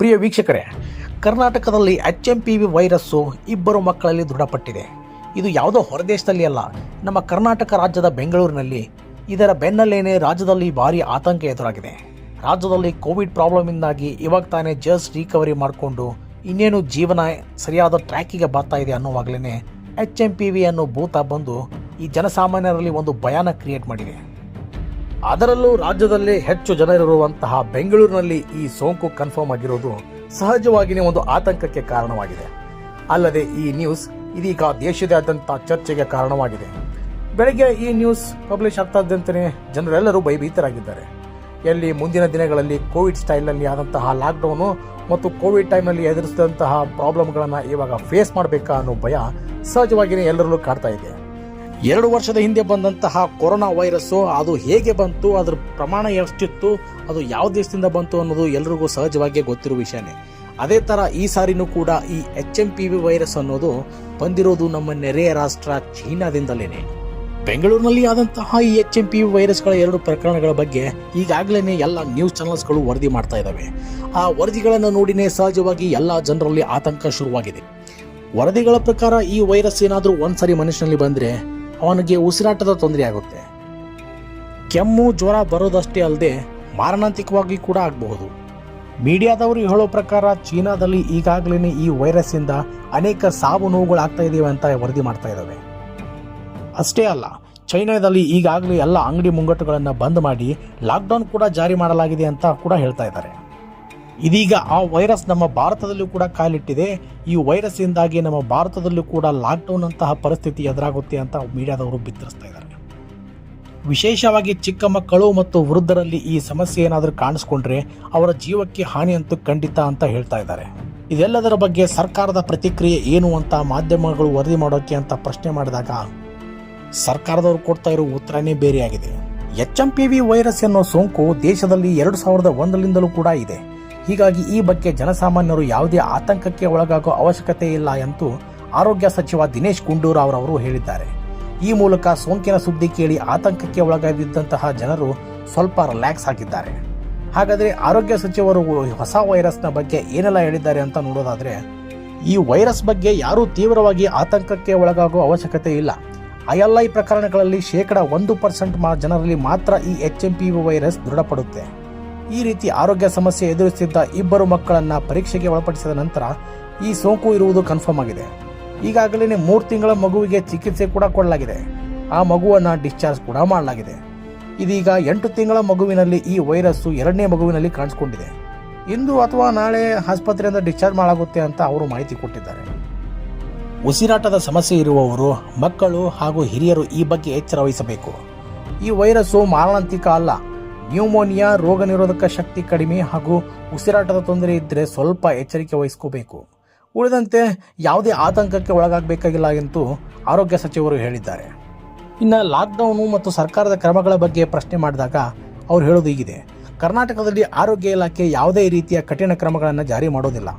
ಪ್ರಿಯ ವೀಕ್ಷಕರೇ, ಕರ್ನಾಟಕದಲ್ಲಿ H M P V virus ಇಬ್ಬರು ಮಕ್ಕಳಲ್ಲಿ ದೃಢಪಟ್ಟಿದೆ. ಇದು ಯಾವುದೋ ಹೊರದೇಶದಲ್ಲಿ ಅಲ್ಲ, ನಮ್ಮ ಕರ್ನಾಟಕ ರಾಜ್ಯದ ಬೆಂಗಳೂರಿನಲ್ಲಿ. ಇದರ ಬೆನ್ನಲ್ಲೇನೆ ರಾಜ್ಯದಲ್ಲಿ ಭಾರಿ ಆತಂಕ ಎದುರಾಗಿದೆ. ರಾಜ್ಯದಲ್ಲಿ ಕೋವಿಡ್ ಪ್ರಾಬ್ಲಮಿಂದಾಗಿ ಇವಾಗ ತಾನೇ ಜಸ್ಟ್ ರಿಕವರಿ ಮಾಡಿಕೊಂಡು ಇನ್ನೇನು ಜೀವನ ಸರಿಯಾದ ಟ್ರ್ಯಾಕಿಗೆ ಬರ್ತಾ ಇದೆ ಅನ್ನೋವಾಗಲೇ ಎಚ್ ಎಂ ಪಿ ವಿ ಅನ್ನೋ ಭೂತ ಬಂದು ಈ ಜನಸಾಮಾನ್ಯರಲ್ಲಿ ಒಂದು ಭಯಾನ ಕ್ರಿಯೇಟ್ ಮಾಡಿದೆ. ಅದರಲ್ಲೂ ರಾಜ್ಯದಲ್ಲಿ ಹೆಚ್ಚು ಜನರಿರುವಂತಹ ಬೆಂಗಳೂರಿನಲ್ಲಿ ಈ ಸೋಂಕು ಕನ್ಫರ್ಮ್ ಆಗಿರೋದು ಸಹಜವಾಗಿಯೇ ಒಂದು ಆತಂಕಕ್ಕೆ ಕಾರಣವಾಗಿದೆ. ಅಲ್ಲದೆ ಈ ನ್ಯೂಸ್ ಇದೀಗ ದೇಶದಾದ್ಯಂತ ಚರ್ಚೆಗೆ ಕಾರಣವಾಗಿದೆ. ಬೆಳಗ್ಗೆ ಈ ನ್ಯೂಸ್ ಪಬ್ಲಿಷ್ ಆಗ್ತಾ ಇದ್ದಂತೆಯೇ ಜನರೆಲ್ಲರೂ ಭಯಭೀತರಾಗಿದ್ದಾರೆ. ಎಲ್ಲಿ ಮುಂದಿನ ದಿನಗಳಲ್ಲಿ ಕೋವಿಡ್ ಸ್ಟೈಲ್ನಲ್ಲಿ ಆದಂತಹ ಲಾಕ್ಡೌನು ಮತ್ತು ಕೋವಿಡ್ ಟೈಮ್ನಲ್ಲಿ ಎದುರಿಸಿದಂತಹ ಪ್ರಾಬ್ಲಮ್ಗಳನ್ನು ಇವಾಗ ಫೇಸ್ ಮಾಡಬೇಕಾ ಅನ್ನೋ ಭಯ ಸಹಜವಾಗಿಯೇ ಎಲ್ಲರಲ್ಲೂ ಕಾಡ್ತಾ ಇದೆ. ಎರಡು ವರ್ಷದ ಹಿಂದೆ ಬಂದಂತಹ ಕೊರೋನಾ ವೈರಸ್ಸು ಅದು ಹೇಗೆ ಬಂತು, ಅದರ ಪ್ರಮಾಣ ಎಷ್ಟಿತ್ತು, ಅದು ಯಾವ ದೇಶದಿಂದ ಬಂತು ಅನ್ನೋದು ಎಲ್ರಿಗೂ ಸಹಜವಾಗಿ ಗೊತ್ತಿರುವ ವಿಷಯನೇ. ಅದೇ ಥರ ಈ ಸಾರಿನೂ ಕೂಡ ಈ H M P V virus ಅನ್ನೋದು ಬಂದಿರೋದು ನಮ್ಮ ನೆರೆಯ ರಾಷ್ಟ್ರ ಚೀನಾದಿಂದಲೇ ಬೆಂಗಳೂರಿನಲ್ಲಿ ಆದಂತಹ ಈ ಎಚ್ ಎಂ ಪಿ ವಿ ವೈರಸ್ಗಳ ಎರಡು ಪ್ರಕರಣಗಳ ಬಗ್ಗೆ ಈಗಾಗಲೇ ಎಲ್ಲ ನ್ಯೂಸ್ ಚಾನೆಲ್ಸ್ಗಳು ವರದಿ ಮಾಡ್ತಾ ಇದ್ದಾವೆ. ಆ ವರದಿಗಳನ್ನು ನೋಡಿನೇ ಸಹಜವಾಗಿ ಎಲ್ಲ ಜನರಲ್ಲಿ ಆತಂಕ ಶುರುವಾಗಿದೆ. ವರದಿಗಳ ಪ್ರಕಾರ ಈ ವೈರಸ್ ಏನಾದರೂ ಒಂದ್ಸರಿ ಮನುಷ್ಯನಲ್ಲಿ ಬಂದರೆ ಅವನಿಗೆ ಉಸಿರಾಟದ ತೊಂದರೆ ಆಗುತ್ತೆ. ಕೆಮ್ಮು, ಜ್ವರ ಬರೋದಷ್ಟೇ ಅಲ್ಲದೆ ಮಾರಣಾಂತಿಕವಾಗಿ ಕೂಡ ಆಗಬಹುದು. ಮೀಡಿಯಾದವರು ಹೇಳೋ ಪ್ರಕಾರ ಚೀನಾದಲ್ಲಿ ಈಗಾಗಲೇ ಈ ವೈರಸ್ಸಿಂದ ಅನೇಕ ಸಾವು ನೋವುಗಳು ಆಗ್ತಾ ಇದ್ದೇವೆ ಅಂತ ವರದಿ ಮಾಡ್ತಾ ಇದ್ದಾವೆ ಅಷ್ಟೇ ಅಲ್ಲ, ಚೈನಾದಲ್ಲಿ ಈಗಾಗಲೇ ಎಲ್ಲ ಅಂಗಡಿ ಮುಂಗಟ್ಟುಗಳನ್ನು ಬಂದ್ ಮಾಡಿ ಲಾಕ್ಡೌನ್ ಕೂಡ ಜಾರಿ ಮಾಡಲಾಗಿದೆ ಅಂತ ಕೂಡ ಹೇಳ್ತಾ ಇದ್ದಾರೆ. ಇದೀಗ ಆ ವೈರಸ್ ನಮ್ಮ ಭಾರತದಲ್ಲೂ ಕೂಡ ಕಾಲಿಟ್ಟಿದೆ. ಈ ವೈರಸ್ಸಿಂದಾಗಿ ನಮ್ಮ ಭಾರತದಲ್ಲೂ ಕೂಡ ಲಾಕ್ಡೌನ್ ಅಂತಹ ಪರಿಸ್ಥಿತಿ ಎದುರಾಗುತ್ತೆ ಅಂತ ಮೀಡಿಯಾದವರು ಬಿತ್ತರಿಸ್ತಾ ಇದ್ದಾರೆ. ವಿಶೇಷವಾಗಿ ಚಿಕ್ಕ ಮಕ್ಕಳು ಮತ್ತು ವೃದ್ಧರಲ್ಲಿ ಈ ಸಮಸ್ಯೆ ಏನಾದರೂ ಕಾಣಿಸ್ಕೊಂಡ್ರೆ ಅವರ ಜೀವಕ್ಕೆ ಹಾನಿ ಅಂತೂ ಖಂಡಿತ ಅಂತ ಹೇಳ್ತಾ ಇದ್ದಾರೆ. ಇದೆಲ್ಲದರ ಬಗ್ಗೆ ಸರ್ಕಾರದ ಪ್ರತಿಕ್ರಿಯೆ ಏನು ಅಂತ ಮಾಧ್ಯಮಗಳು ವರದಿ ಮಾಡೋಕೆ ಅಂತ ಪ್ರಶ್ನೆ ಮಾಡಿದಾಗ, ಸರ್ಕಾರದವರು ಕೊಡ್ತಾ ಇರೋ ಉತ್ತರನೇ ಬೇರೆಯಾಗಿದೆ. H M P V virus ಅನ್ನೋ ಸೋಂಕು ದೇಶದಲ್ಲಿ ಎರಡು ಸಾವಿರದ ಒಂದರಿಂದಲೂ ಕೂಡ ಇದೆ. ಹೀಗಾಗಿ ಈ ಬಗ್ಗೆ ಜನಸಾಮಾನ್ಯರು ಯಾವುದೇ ಆತಂಕಕ್ಕೆ ಒಳಗಾಗೋ ಅವಶ್ಯಕತೆ ಇಲ್ಲ ಎಂದು ಆರೋಗ್ಯ ಸಚಿವ ದಿನೇಶ್ ಗುಂಡೂರಾವ್ ಅವರು ಹೇಳಿದ್ದಾರೆ. ಈ ಮೂಲಕ ಸೋಂಕಿನ ಸುದ್ದಿ ಕೇಳಿ ಆತಂಕಕ್ಕೆ ಒಳಗಾಗಿದ್ದಂತಹ ಜನರು ಸ್ವಲ್ಪ ರಿಲ್ಯಾಕ್ಸ್ ಆಗಿದ್ದಾರೆ. ಹಾಗಾದರೆ ಆರೋಗ್ಯ ಸಚಿವರು ಹೊಸ ವೈರಸ್ನ ಬಗ್ಗೆ ಏನೆಲ್ಲ ಹೇಳಿದ್ದಾರೆ ಅಂತ ನೋಡೋದಾದರೆ, ಈ ವೈರಸ್ ಬಗ್ಗೆ ಯಾರೂ ತೀವ್ರವಾಗಿ ಆತಂಕಕ್ಕೆ ಒಳಗಾಗುವ ಅವಶ್ಯಕತೆ ಇಲ್ಲ. ಐಎಲ್ಐ ಪ್ರಕರಣಗಳಲ್ಲಿ ಶೇಕಡ ಒಂದು ಪರ್ಸೆಂಟ್ ಜನರಲ್ಲಿ ಮಾತ್ರ ಈ ಎಚ್ ಎಂ ಪಿ ವೈರಸ್ ದೃಢಪಡುತ್ತೆ. ಈ ರೀತಿ ಆರೋಗ್ಯ ಸಮಸ್ಯೆ ಎದುರಿಸುತ್ತಿದ್ದ ಇಬ್ಬರು ಮಕ್ಕಳನ್ನ ಪರೀಕ್ಷೆಗೆ ಒಳಪಡಿಸಿದ ನಂತರ ಈ ಸೋಂಕು ಇರುವುದು ಕನ್ಫರ್ಮ್ ಆಗಿದೆ. ಈಗಾಗಲೇ ಮೂರು ತಿಂಗಳ ಮಗುವಿಗೆ ಚಿಕಿತ್ಸೆ ಕೂಡ ಕೊಡಲಾಗಿದೆ. ಆ ಮಗುವನ್ನು ಡಿಸ್ಚಾರ್ಜ್ ಕೂಡ ಮಾಡಲಾಗಿದೆ. ಇದೀಗ ಎಂಟು ತಿಂಗಳ ಮಗುವಿನಲ್ಲಿ ಈ ವೈರಸ್ಸು ಎರಡನೇ ಮಗುವಿನಲ್ಲಿ ಕಾಣಿಸಿಕೊಂಡಿದೆ. ಇಂದು ಅಥವಾ ನಾಳೆ ಆಸ್ಪತ್ರೆಯಿಂದ ಡಿಸ್ಚಾರ್ಜ್ ಮಾಡಲಾಗುತ್ತೆ ಅಂತ ಅವರು ಮಾಹಿತಿ ಕೊಟ್ಟಿದ್ದಾರೆ. ಉಸಿರಾಟದ ಸಮಸ್ಯೆ ಇರುವವರು, ಮಕ್ಕಳು ಹಾಗೂ ಹಿರಿಯರು ಈ ಬಗ್ಗೆ ಎಚ್ಚರ ವಹಿಸಬೇಕು. ಈ ವೈರಸ್ಸು ಮಾರಣಾಂತಿಕ ಅಲ್ಲ. ನ್ಯೂಮೋನಿಯಾ ರೋಗ ನಿರೋಧಕ ಶಕ್ತಿ ಕಡಿಮೆ ಹಾಗೂ ಉಸಿರಾಟದ ತೊಂದರೆ ಇದ್ದರೆ ಸ್ವಲ್ಪ ಎಚ್ಚರಿಕೆ ವಹಿಸ್ಕೋಬೇಕು. ಉಳಿದಂತೆ ಯಾವುದೇ ಆತಂಕಕ್ಕೆ ಒಳಗಾಗಬೇಕಾಗಿಲ್ಲ ಎಂದು ಆರೋಗ್ಯ ಸಚಿವರು ಹೇಳಿದ್ದಾರೆ. ಇನ್ನು ಲಾಕ್ಡೌನು ಮತ್ತು ಸರ್ಕಾರದ ಕ್ರಮಗಳ ಬಗ್ಗೆ ಪ್ರಶ್ನೆ ಮಾಡಿದಾಗ ಅವ್ರು ಹೇಳೋದು ಹೀಗಿದೆ. ಕರ್ನಾಟಕದಲ್ಲಿ ಆರೋಗ್ಯ ಇಲಾಖೆ ಯಾವುದೇ ರೀತಿಯ ಕಠಿಣ ಕ್ರಮಗಳನ್ನು ಜಾರಿ ಮಾಡೋದಿಲ್ಲ.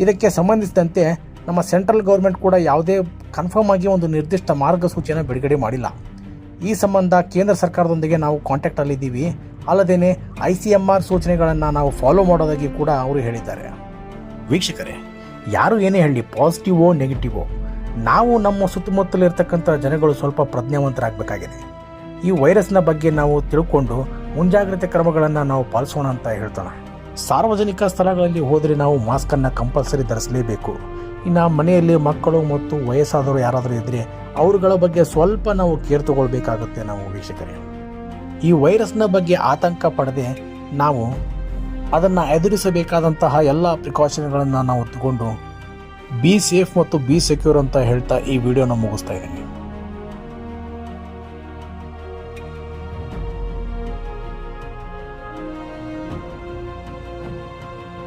ಇದಕ್ಕೆ ಸಂಬಂಧಿಸಿದಂತೆ ನಮ್ಮ ಸೆಂಟ್ರಲ್ ಗೌರ್ಮೆಂಟ್ ಕೂಡ ಯಾವುದೇ ಕನ್ಫರ್ಮ್ ಆಗಿ ಒಂದು ನಿರ್ದಿಷ್ಟ ಮಾರ್ಗಸೂಚಿಯನ್ನು ಬಿಡುಗಡೆ ಮಾಡಿಲ್ಲ. ಈ ಸಂಬಂಧ ಕೇಂದ್ರ ಸರ್ಕಾರದೊಂದಿಗೆ ನಾವು ಕಾಂಟ್ಯಾಕ್ಟಲ್ಲಿದ್ದೀವಿ ಅಲ್ಲದೇ ಐ ಸಿ ಎಂ ಆರ್ ಸೂಚನೆಗಳನ್ನು ನಾವು ಫಾಲೋ ಮಾಡೋದಾಗಿ ಕೂಡ ಅವರು ಹೇಳಿದ್ದಾರೆ. ವೀಕ್ಷಕರೇ, ಯಾರು ಏನೇ ಹೇಳಿ ಪಾಸಿಟಿವೋ ನೆಗೆಟಿವೋ ನಾವು ನಮ್ಮ ಸುತ್ತಮುತ್ತಲಿರ್ತಕ್ಕಂಥ ಜನಗಳು ಸ್ವಲ್ಪ ಪ್ರಜ್ಞಾವಂತರಾಗಬೇಕಾಗಿದೆ. ಈ ವೈರಸ್ನ ಬಗ್ಗೆ ನಾವು ತಿಳ್ಕೊಂಡು ಮುಂಜಾಗ್ರತೆ ಕ್ರಮಗಳನ್ನು ನಾವು ಪಾಲಿಸೋಣ ಅಂತ ಹೇಳ್ತಾನೆ. ಸಾರ್ವಜನಿಕ ಸ್ಥಳಗಳಲ್ಲಿ ಹೋದರೆ ನಾವು ಮಾಸ್ಕನ್ನು ಕಂಪಲ್ಸರಿ ಧರಿಸಲೇಬೇಕು. ಇನ್ನು ಮನೆಯಲ್ಲಿ ಮಕ್ಕಳು ಮತ್ತು ವಯಸ್ಸಾದವರು ಯಾರಾದರೂ ಇದ್ದರೆ ಅವರುಗಳ ಬಗ್ಗೆ ಸ್ವಲ್ಪ ನಾವು ಕೇರ್ ತಗೊಳ್ಬೇಕಾಗುತ್ತೆ ನಾವು ವೀಕ್ಷಕರೇ. ಈ ವೈರಸ್ನ ಬಗ್ಗೆ ಆತಂಕ ಪಡದೆ ನಾವು ಅದನ್ನು ಎದುರಿಸಬೇಕಾದಂತಹ ಎಲ್ಲ ಪ್ರಿಕಾಷನ್ಗಳನ್ನು ನಾವು ತಗೊಂಡು ಬಿ ಸೇಫ್ ಮತ್ತು ಬಿ ಸೆಕ್ಯೂರ್ ಅಂತ ಹೇಳ್ತಾ ಈ ವಿಡಿಯೋನ ಮುಗಿಸ್ತಾ ಇದ್ದೀನಿ.